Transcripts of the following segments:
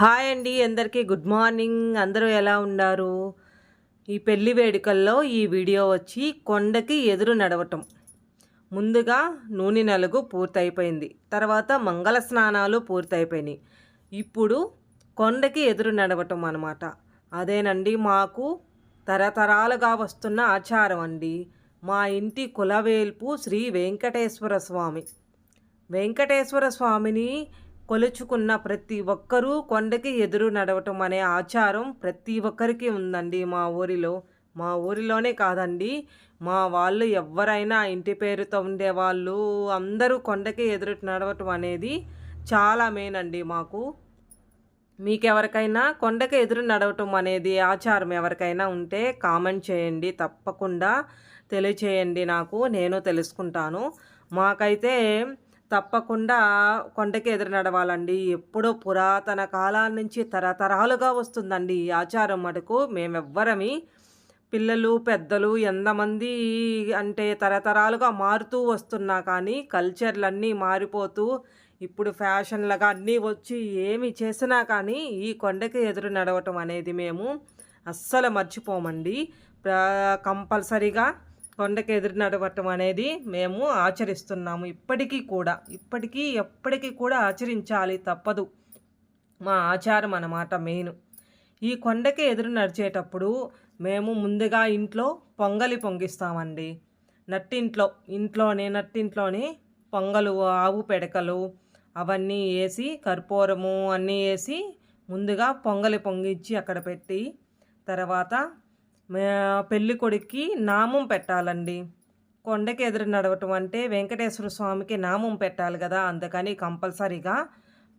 Hi అండి అందరికీ good morning. అందరూ ఎలా ఉన్నారు? ఈ పెళ్ళి వేడుకల్లో ఈ వీడియో వచ్చి కొండకి ఎదురు నడవటం. ముందుగా నూనె నలుగు పూర్తయిపోయింది. తర్వాత మంగళ స్నానాలు పూర్తయిపోయినాయి. ఇప్పుడు కొండకి ఎదురు నడవటం అనమాట అదేనండి మాకు తరతరాలుగా వస్తున్న ఆచారం అండి. మా ఇంటి కులవేల్పు శ్రీ వెంకటేశ్వర స్వామి. వెంకటేశ్వర స్వామిని కొలుచుకున్న ప్రతి ఒక్కరూ కొండకి ఎదురు నడవటం అనే ఆచారం ప్రతి ఒక్కరికి ఉందండి మా ఊరిలో. మా ఊరిలోనే కాదండి మా వాళ్ళు ఎవరైనా ఇంటి పేరుతో ఉండేవాళ్ళు అందరూ కొండకి ఎదురు నడవటం అనేది చాలా మెయిన్ అండి మాకు. మీకెవరికైనా కొండకి ఎదురు నడవటం అనేది ఆచారం ఎవరికైనా ఉంటే కామెంట్ చేయండి తప్పకుండా తెలియచేయండి నాకు నేను తెలుసుకుంటాను. మాకైతే తప్పకుండా కొండకి ఎదురు నడవాలండి. ఎప్పుడో పురాతన కాలాల నుంచి తరతరాలుగా వస్తుందండి ఈ ఆచారం మటుకు. మేమెవ్వరమి పిల్లలు పెద్దలు ఎంతమంది అంటే తరతరాలుగా మారుతూ వస్తున్నా కానీ కల్చర్లన్నీ మారిపోతూ ఇప్పుడు ఫ్యాషన్లుగా అన్నీ వచ్చి ఏమి చేసినా కానీ ఈ కొండకి ఎదురు నడవటం అనేది మేము అస్సలు మర్చిపోమండి. కంపల్సరీగా కొండకి ఎదురు నడవటం అనేది మేము ఆచరిస్తున్నాము. ఇప్పటికీ కూడా ఇప్పటికీ ఎప్పటికీ కూడా ఆచరించాలి తప్పదు. మా ఆచారం అన్నమాట మెయిన్. ఈ కొండకి ఎదురు నడిచేటప్పుడు మేము ముందుగా ఇంట్లో పొంగలి పొంగిస్తామండి. నట్టింట్లో ఇంట్లోనే నట్టింట్లోనే పొంగలు ఆవు పెడకలు అవన్నీ వేసి కర్పూరము అన్నీ వేసి ముందుగా పొంగలి పొంగించి అక్కడ పెట్టి తర్వాత పెళ్ళి కొడుక్కి నామం పెట్టాలండి. కొండకి ఎదురు నడవటం అంటే వెంకటేశ్వర స్వామికి నామం పెట్టాలి కదా అందుకని కంపల్సరీగా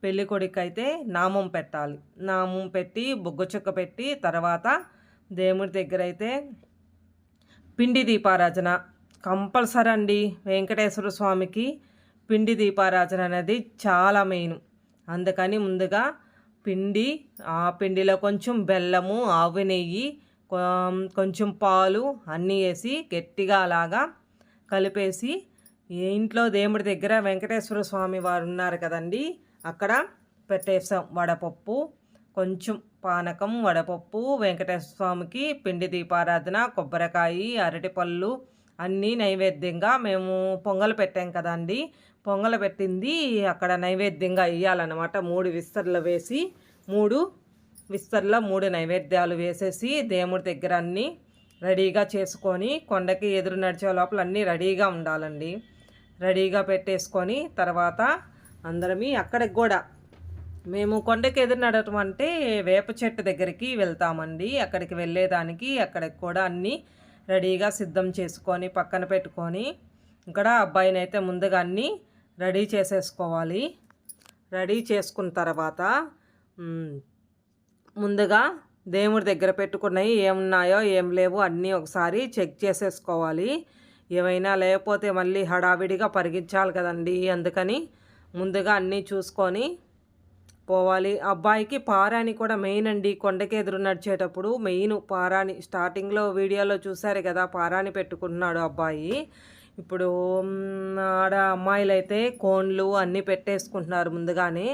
పెళ్ళి కొడుకు అయితే నామం పెట్టాలి. నామం పెట్టి బొగ్గు చుక్క పెట్టి తర్వాత దేవుడి దగ్గర అయితే పిండి దీపారాజన. కంపల్సరీ అండి వెంకటేశ్వర స్వామికి పిండి దీపారాజన అనేది చాలా మెయిన్. అందుకని ముందుగా పిండి ఆ పిండిలో కొంచెం బెల్లము ఆవు నెయ్యి కొంచెం పాలు అన్నీ వేసి గట్టిగా అలాగా కలిపేసి ఇంట్లో దేవుడి దగ్గర వెంకటేశ్వర స్వామి వారు ఉన్నారు కదండి అక్కడ పెట్టేసాం వడపప్పు కొంచెం పానకం వడపప్పు వెంకటేశ్వర స్వామికి పిండి దీపారాధన కొబ్బరికాయ అరటిపళ్ళు అన్నీ నైవేద్యంగా మేము పొంగలు పెట్టాం కదండి. పొంగలు పెట్టింది అక్కడ నైవేద్యంగా వేయాలన్నమాట మూడు విస్తరలు వేసి మూడు విస్తర్లో మూడు నైవేద్యాలు వేసేసి దేవుడి దగ్గర అన్నీ రెడీగా చేసుకొని కొండకి ఎదురు నడిచే లోపల అన్నీ రెడీగా ఉండాలండి. రెడీగా పెట్టేసుకొని తర్వాత అందరమీ అక్కడికి కూడా మేము కొండకి ఎదురు నడటం అంటే వేప చెట్టు దగ్గరికి వెళ్తామండి. అక్కడికి వెళ్ళేదానికి అక్కడికి కూడా అన్నీ రెడీగా సిద్ధం చేసుకొని పక్కన పెట్టుకొని ఇక్కడ అబ్బాయిని అయితే ముందుగా అన్నీ రెడీ చేసేసుకోవాలి. రెడీ చేసుకున్న తర్వాత ముందుగా దేవుడి దగ్గర పెట్టుకున్నవి ఏమున్నాయో ఏం లేవు అన్నీ ఒకసారి చెక్ చేసేసుకోవాలి. ఏమైనా లేకపోతే మళ్ళీ హడావిడిగా పరిగించాలి కదండి. అందుకని ముందుగా అన్నీ చూసుకొని పోవాలి. అబ్బాయికి పారాని కూడా మెయిన్ అండి. కొండకెదురు నడిచేటప్పుడు మెయిన్ పారాని. స్టార్టింగ్లో వీడియోలో చూసారు కదా పారాని పెట్టుకుంటున్నాడు అబ్బాయి. ఇప్పుడు ఆడ అమ్మాయిలు అయితే కోన్లు అన్నీ పెట్టేసుకుంటున్నారు ముందుగానే.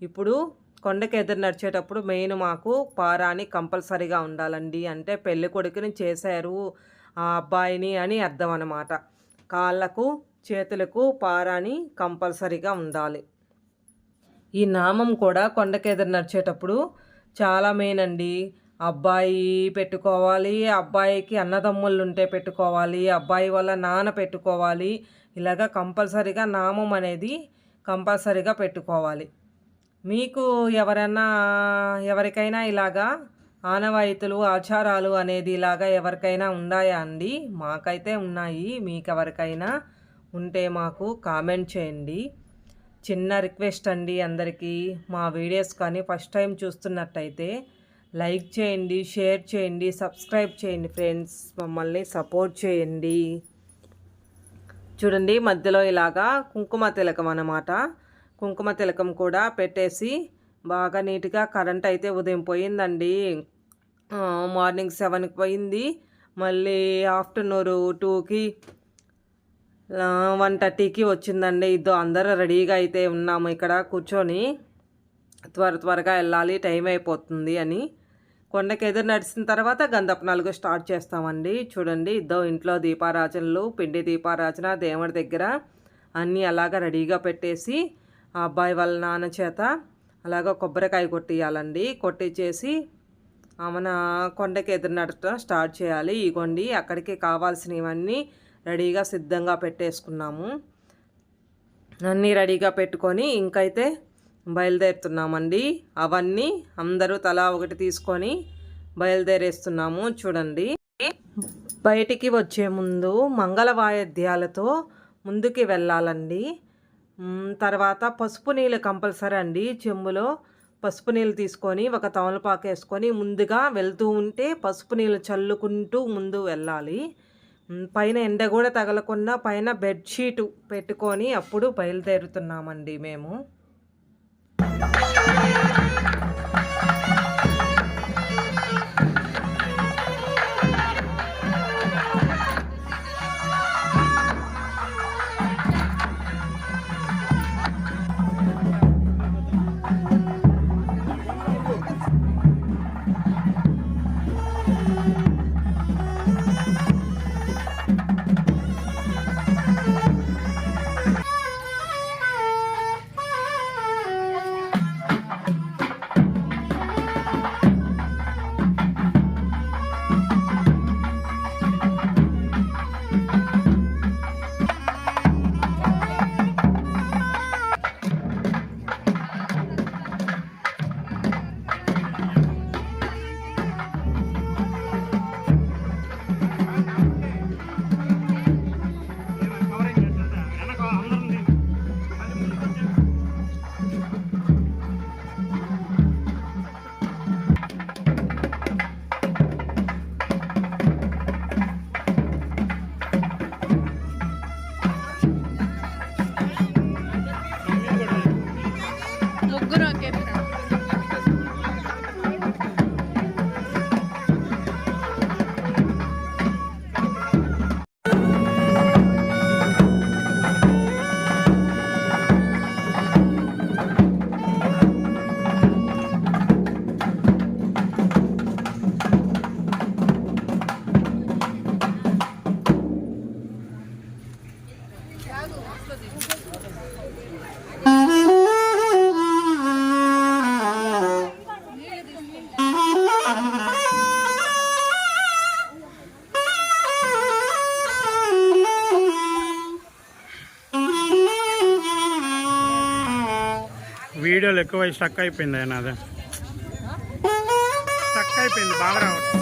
ఇప్పుడు కొండకి ఎదురు నడిచేటప్పుడు మెయిన్ మాకు పారాని కంపల్సరీగా ఉండాలండి. అంటే పెళ్ళి కొడుకుని చేశారు ఆ అబ్బాయిని అని అర్థం అనమాట కాళ్ళకు చేతులకు పారాని కంపల్సరీగా ఉండాలి. ఈ నామం కూడా కొండకి ఎదురు నడిచేటప్పుడు చాలా మెయిన్ అండి. అబ్బాయి పెట్టుకోవాలి అబ్బాయికి అన్నదమ్ముళ్ళు ఉంటే పెట్టుకోవాలి అబ్బాయి వల్ల నాన్న పెట్టుకోవాలి. ఇలాగ కంపల్సరీగా నామం అనేది కంపల్సరీగా పెట్టుకోవాలి. మీకు ఎవరైనా ఎవరికైనా ఇలాగా ఆనవాయితులు ఆచారాలు అనేది ఇలాగా ఎవరికైనా ఉన్నాయా అండి? మాకైతే ఉన్నాయి. మీకు ఎవరికైనా ఉంటే మాకు కామెంట్ చేయండి. చిన్న రిక్వెస్ట్ అండి అందరికీ. మా వీడియోస్ కానీ ఫస్ట్ టైం చూస్తున్నట్టయితే లైక్ చేయండి షేర్ చేయండి సబ్స్క్రైబ్ చేయండి ఫ్రెండ్స్. మమ్మల్ని సపోర్ట్ చేయండి. చూడండి మధ్యలో ఇలాగా కుంకుమ తిలకం అన్నమాట. కుంకుమ తిలకం కూడా పెట్టేసి బాగా నీట్గా కరెంట్ అయితే ఉదయం పోయిందండి. మార్నింగ్ సెవెన్కి పోయింది. మళ్ళీ ఆఫ్టర్నూన్ టూకి వన్ థర్టీకి వచ్చిందండి. ఇద్దరు అందరూ రెడీగా అయితే ఉన్నాము ఇక్కడ కూర్చొని. త్వర త్వరగా వెళ్ళాలి టైం అయిపోతుంది అని. కొండకి ఎదురు నడిచిన తర్వాత గంధపు నాలుగు స్టార్ట్ చేస్తామండి. చూడండి ఇద్దో ఇంట్లో దీపారాజనలు పిండి దీపారాజన దేవుడి దగ్గర అన్నీ అలాగ రెడీగా పెట్టేసి ఆ అబ్బాయి వాళ్ళ నాన్న చేత అలాగ కొబ్బరికాయ కొట్టియాలండి. కొట్టించేసి మన కొండకి ఎదురు నడటం స్టార్ట్ చేయాలి. ఇగోండి అక్కడికి కావాల్సినవన్నీ రెడీగా సిద్ధంగా పెట్టేసుకున్నాము. అన్నీ రెడీగా పెట్టుకొని ఇంకైతే బయలుదేరుతున్నామండి. అవన్నీ అందరూ తలా ఒకటి తీసుకొని బయలుదేరేస్తున్నాము. చూడండి. బయటికి వచ్చే ముందు మంగళ వాయిద్యాలతో ముందుకి వెళ్ళాలండి. తర్వాత పసుపు నీళ్ళు కంపల్సరీ అండి. చెంబులో పసుపు నీళ్ళు తీసుకొని ఒక తమలపాకు వేసుకొని ముందుగా వెళ్తూ ఉంటే పసుపు నీళ్ళు చల్లుకుంటూ ముందు వెళ్ళాలి. పైన ఎండ కూడా తగలకుండా పైన బెడ్షీట్ పెట్టుకొని అప్పుడు బయలుదేరుతున్నామండి మేము. Come on, come on. వీడియోలు ఎక్కువ స్టక్ అయిపోయింది ఆయన అదే. స్టక్ అయిపోయింది బాగా రావట్లేదు.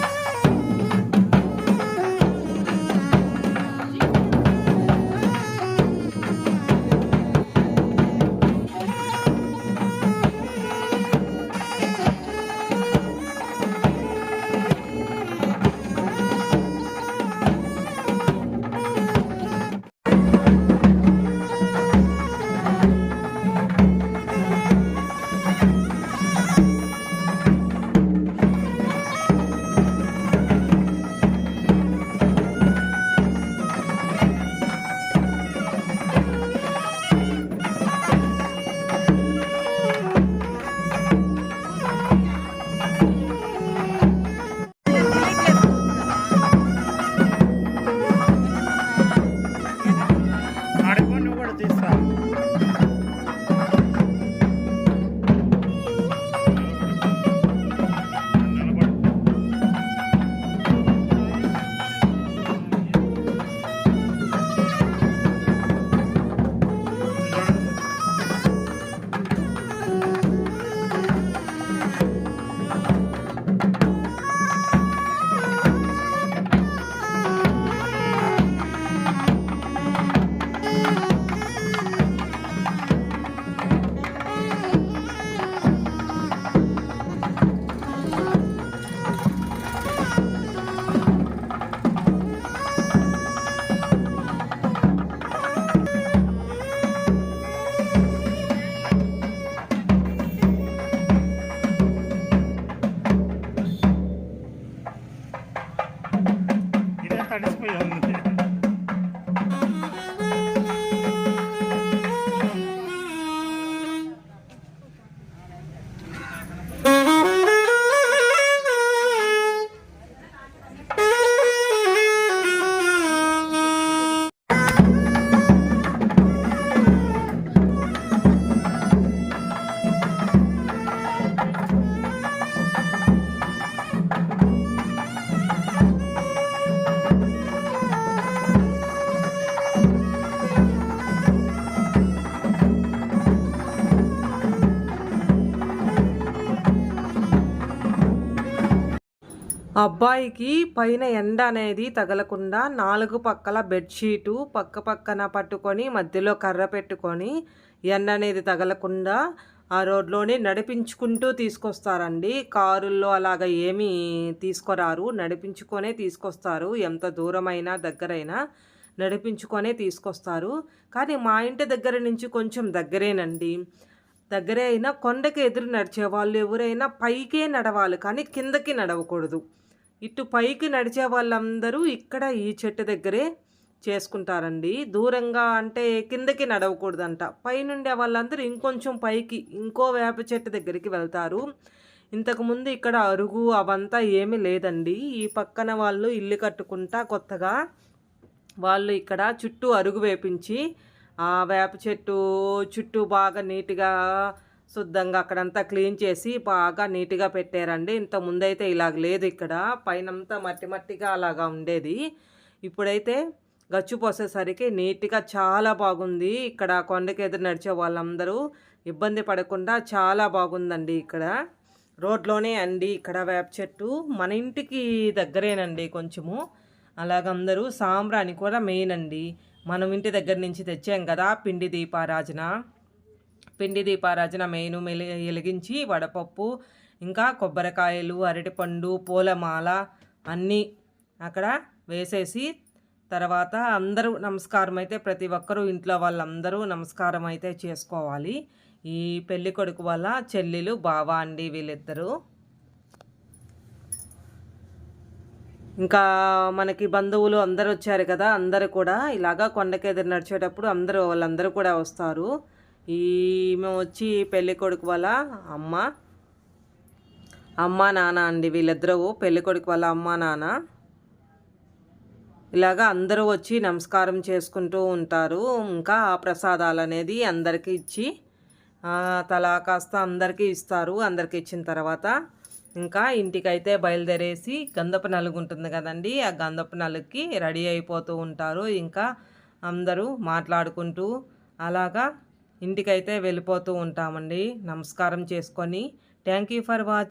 Alles beyond. అబ్బాయికి పైన ఎండ అనేది తగలకుండా నాలుగు పక్కల బెడ్షీటు పక్క పక్కన పట్టుకొని మధ్యలో కర్ర పెట్టుకొని ఎండ అనేది తగలకుండా ఆ రోడ్లోనే నడిపించుకుంటూ తీసుకొస్తారండి. కారుల్లో అలాగ ఏమీ తీసుకురారు. నడిపించుకొనే తీసుకొస్తారు. ఎంత దూరమైనా దగ్గరైనా నడిపించుకొనే తీసుకొస్తారు. కానీ మా ఇంటి దగ్గర నుంచి కొంచెం దగ్గరేనండి. దగ్గరే అయినా కొండకి ఎదురు నడిచే వాళ్ళు ఎవరైనా పైకే నడవాలి. కానీ కిందకి నడవకూడదు. ఇటు పైకి నడిచే వాళ్ళందరూ ఇక్కడ ఈ చెట్టు దగ్గరే చేసుకుంటారండి. దూరంగా అంటే కిందకి నడవకూడదంట. పైనుండే వాళ్ళందరూ ఇంకొంచెం పైకి ఇంకో వేప చెట్టు దగ్గరికి వెళ్తారు. ఇంతకుముందు ఇక్కడ అరుగు అవంతా ఏమీ లేదండి. ఈ పక్కన వాళ్ళు ఇల్లు కట్టుకుంటా కొత్తగా వాళ్ళు ఇక్కడ చుట్టూ అరుగు వేపించి ఆ వేప చెట్టు చుట్టూ బాగా నీట్గా శుద్ధంగా అక్కడంతా క్లీన్ చేసి బాగా నీట్గా పెట్టారండి. ఇంత ముందైతే ఇలాగ లేదు ఇక్కడ. పైనంతా మట్టి మట్టిగా అలాగా ఉండేది. ఇప్పుడైతే గచ్చు పోసేసరికి నీట్గా చాలా బాగుంది. ఇక్కడ కొండకి ఎదురు నడిచే వాళ్ళందరూ ఇబ్బంది పడకుండా చాలా బాగుందండి ఇక్కడ. రోడ్లోనే అండి ఇక్కడ వేప చెట్టు. మన ఇంటికి దగ్గరేనండి కొంచెము. అలాగందరూ సాంబ్రాణి కూడా మెయిన్ అండి. మనం ఇంటి దగ్గర నుంచి తెచ్చాం కదా పిండి దీపారాజన. పిండి దీపారాజన మెయిన్ మెలి వెలిగించి వడపప్పు ఇంకా కొబ్బరికాయలు అరటిపండు పూలమాల అన్నీ అక్కడ వేసేసి తర్వాత అందరూ నమస్కారం అయితే ప్రతి ఒక్కరూ ఇంట్లో వాళ్ళందరూ నమస్కారం అయితే చేసుకోవాలి. ఈ పెళ్ళి కొడుకు వాళ్ళ చెల్లెలు బావ అండి వీళ్ళిద్దరూ. ఇంకా మనకి బంధువులు అందరూ వచ్చారు కదా అందరూ కూడా ఇలాగా కొండకెదిరి నడిచేటప్పుడు అందరూ వాళ్ళందరూ కూడా వస్తారు. ఈమె వచ్చి పెళ్ళి కొడుకు వాళ్ళ అమ్మ. అమ్మ నాన్న అండి వీళ్ళిద్దరూ పెళ్ళి కొడుకు వాళ్ళ అమ్మ నాన్న. ఇలాగా అందరూ వచ్చి నమస్కారం చేసుకుంటూ ఉంటారు. ఇంకా ఆ ప్రసాదాలు అనేది అందరికీ ఇచ్చి తలా కాస్త అందరికీ ఇస్తారు. అందరికీ ఇచ్చిన తర్వాత ఇంకా ఇంటికైతే బయలుదేరేసి గంధపు నలుగు ఉంటుంది కదండి ఆ గంధపు నలుగుకి రెడీ అయిపోతూ ఉంటారు. ఇంకా అందరూ మాట్లాడుకుంటూ అలాగా ఇంటికైతే వెళ్ళిపోతూ ఉంటామండి. నమస్కారం చేసుకొని. Thank you for watch